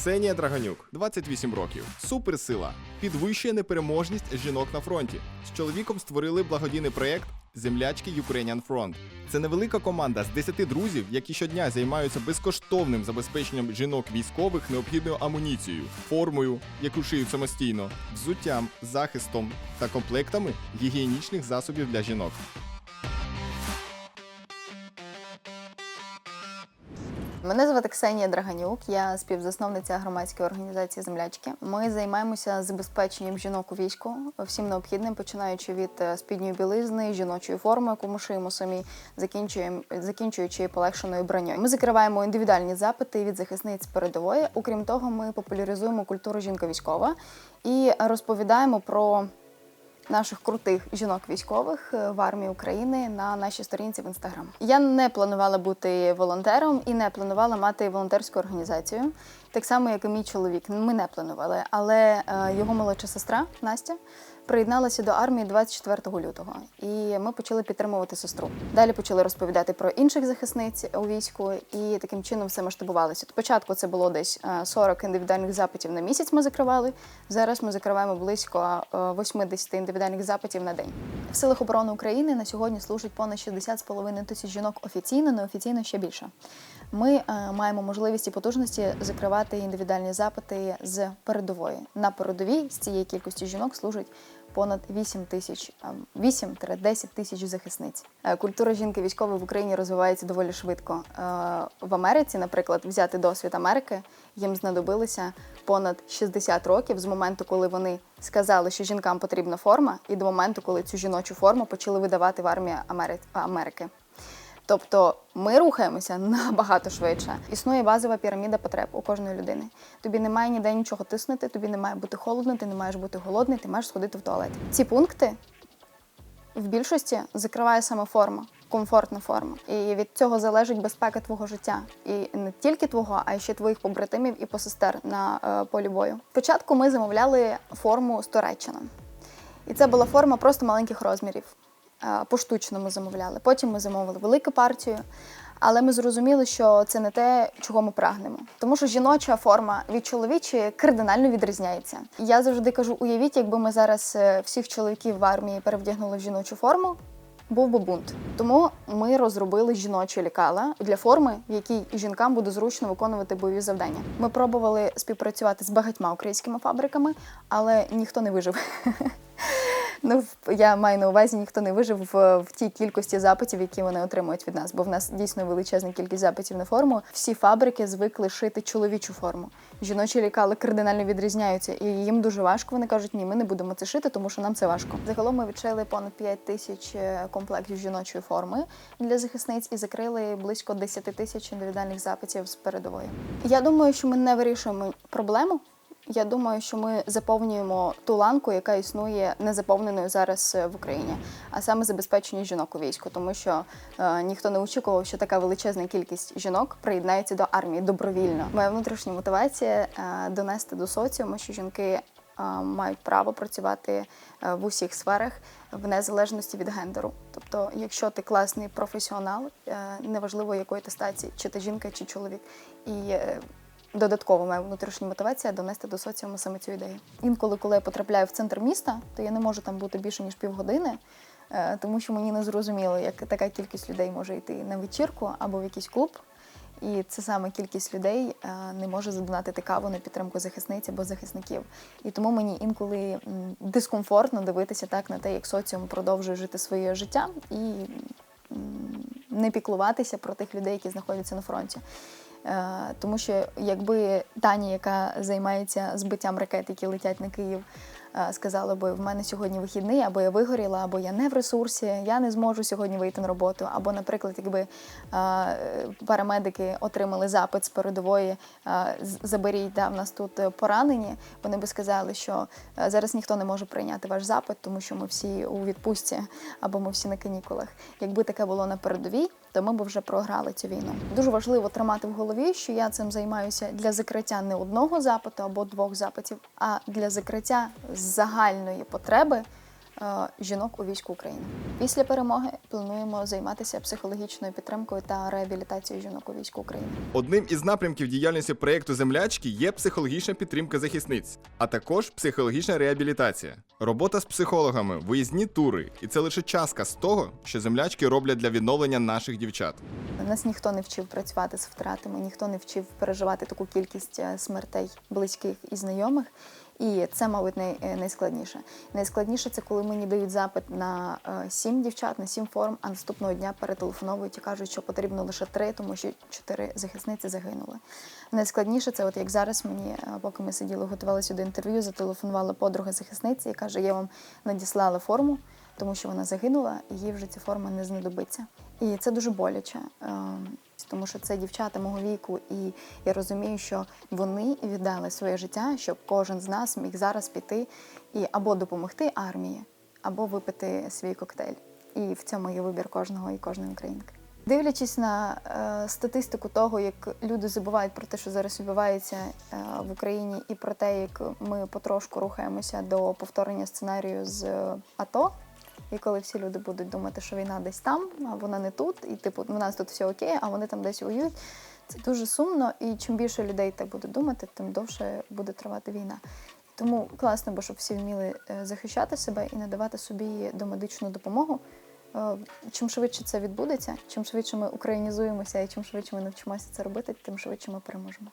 Ксенія Драганюк, 28 років. Суперсила. Підвищує непереможність жінок на фронті. З чоловіком створили благодійний проєкт Землячки Ukrainian Front. Це невелика команда з 10 друзів, які щодня займаються безкоштовним забезпеченням жінок військових необхідною амуніцією, формою, яку шиють самостійно, взуттям, захистом та комплектами гігієнічних засобів для жінок. Мене звати Ксенія Драганюк, я співзасновниця громадської організації Землячки. Ми займаємося забезпеченням жінок у війську всім необхідним, починаючи від е, спідньої білизни, жіночої форми, яку ми шиємо самі, закінчуючи полегшеною броньою. Ми закриваємо індивідуальні запити від захисниць передової. Окрім того, ми популяризуємо культуру жінка військова і розповідаємо про наших крутих жінок військових е, в армії України на нашій сторінці в інстаграм. Я не планувала бути волонтером і не планувала мати волонтерську організацію. Так само, як і мій чоловік. Ми не планували, але е, його молодша сестра Настя приєдналася до армії 24 лютого, і ми почали підтримувати сестру. Далі почали розповідати про інших захисниць у війську, і таким чином все масштабувалося. Спочатку це було десь е, 40 індивідуальних запитів на місяць. Ми закривали. Зараз ми закриваємо близько е, 80 індивідуальних запитів на день. В силах оборони України на сьогодні служить понад 60,5 тисяч жінок офіційно, неофіційно ще більше. Ми е, маємо можливість і потужності закривати індивідуальні запити з передової. На передовій з цієї кількості жінок служить понад 8 тисяч, е, 8-10 тисяч захисниць. Е, Культура жінки військової в Україні розвивається доволі швидко. Е, В Америці, наприклад, взяти досвід Америки, їм знадобилося понад 60 років з моменту, коли вони сказали, що жінкам потрібна форма, і до моменту, коли цю жіночу форму почали видавати в армії Амери- Америки. Тобто ми рухаємося набагато швидше. Існує базова піраміда потреб у кожної людини. Тобі немає ніде нічого тиснути, тобі не має бути холодно, ти не маєш бути голодний, ти маєш сходити в туалет. Ці пункти в більшості закриває саме форма, комфортна форма. І від цього залежить безпека твого життя. І не тільки твого, а й ще твоїх побратимів і посестер на е, полі бою. Спочатку ми замовляли форму з Туреччини. І це була форма просто маленьких розмірів. Е, Поштучно ми замовляли. Потім ми замовили велику партію. Але ми зрозуміли, що це не те, чого ми прагнемо. Тому що жіноча форма від чоловічої кардинально відрізняється. Я завжди кажу: уявіть, якби ми зараз е, всіх чоловіків в армії перевдягнули в жіночу форму, був би бунт. Тому ми розробили жіночі лікала для форми, в якій жінкам буде зручно виконувати бойові завдання. Ми пробували співпрацювати з багатьма українськими фабриками, але ніхто не вижив. Ну, я маю на увазі, ніхто не вижив в, в тій кількості запитів, які вони отримують від нас, бо в нас дійсно величезна кількість запитів на форму. Всі фабрики звикли шити чоловічу форму. Жіночі лікали кардинально відрізняються, і їм дуже важко. Вони кажуть, ні, ми не будемо це шити, тому що нам це важко. Загалом ми відшили понад 5 тисяч е, комплектів жіночої форми для захисниць і закрили близько 10 тисяч індивідуальних запитів з передової. Я думаю, що ми не вирішуємо проблему. Я думаю, що ми заповнюємо ту ланку, яка існує незаповненою зараз е, в Україні, а саме забезпечення жінок у війську, тому що е, ніхто не очікував, що така величезна кількість жінок приєднається до армії добровільно. Моя внутрішня мотивація е, донести до соціуму, що жінки е, мають право працювати е, в усіх сферах в незалежності від гендеру. Тобто, якщо ти класний професіонал, неважливо якої ти статі, чи ти жінка, чи чоловік, і Додатково моя внутрішня мотивація донести до соціуму саме цю ідею. Інколи, коли я потрапляю в центр міста, то я не можу там бути більше ніж півгодини, е, тому що мені не зрозуміло, як така кількість людей може йти на вечірку або в якийсь клуб. І це саме кількість людей е, не може задонатити каву на підтримку захисниць або захисників. І тому мені інколи дискомфортно дивитися так на те, як соціум продовжує жити своє життя і не піклуватися про тих людей, які знаходяться на фронті. Е, Тому що якби Таня, яка займається збиттям ракет, які летять на Київ, сказала би, в мене сьогодні вихідний, або я вигоріла, або я не в ресурсі, я не зможу сьогодні вийти на роботу. Або, наприклад, якби е, парамедики отримали запит з передової, е, заберіть, да, в нас тут е, поранені, вони би сказали, що е, зараз ніхто не може прийняти ваш запит, тому що ми всі у відпустці або ми всі на канікулах. Якби таке було на передовій, то ми б вже програли цю війну. Дуже важливо тримати в голові, що я цим займаюся для закриття не одного запиту або двох запитів, а для закриття загальної потреби е, жінок у війську України. Після перемоги плануємо займатися психологічною підтримкою та реабілітацією жінок у війську України. Одним із напрямків діяльності проєкту Землячки є психологічна підтримка захисниць, а також психологічна реабілітація, робота з психологами, виїзні тури. І це лише частка з того, що землячки роблять для відновлення наших дівчат. Нас ніхто не вчив працювати з втратами, ніхто не вчив переживати таку кількість е, смертей близьких і знайомих. І це, мабуть, е, найскладніше. Найскладніше це коли мені дають запит на е, сім дівчат, на сім форм, а наступного дня перетелефоновують і кажуть, що потрібно лише три, тому що чотири захисниці загинули. Найскладніше це, от як зараз мені, е, поки ми сиділи, готувалися до інтерв'ю, зателефонувала подруга захисниці і каже: я вам надіслала форму, тому що вона загинула, і їй вже ця форма не знадобиться. І це дуже боляче, е, тому що це дівчата мого віку, і я розумію, що вони віддали своє життя, щоб кожен з нас міг зараз піти і або допомогти армії, або випити свій коктейль. І в цьому є вибір кожного і кожної українки. Дивлячись на е, статистику того, як люди забувають про те, що зараз відбувається е, в Україні, і про те, як ми потрошку рухаємося до повторення сценарію з е, АТО, і коли всі люди будуть думати, що війна десь там, а вона не тут, і типу у нас тут все окей, а вони там десь воюють. Це дуже сумно, і чим більше людей так буде думати, тим довше буде тривати війна. Тому класно, бо щоб всі вміли е, захищати себе і надавати собі домедичну допомогу. Е, Чим швидше це відбудеться, чим швидше ми українізуємося і чим швидше ми навчимося це робити, тим швидше ми переможемо.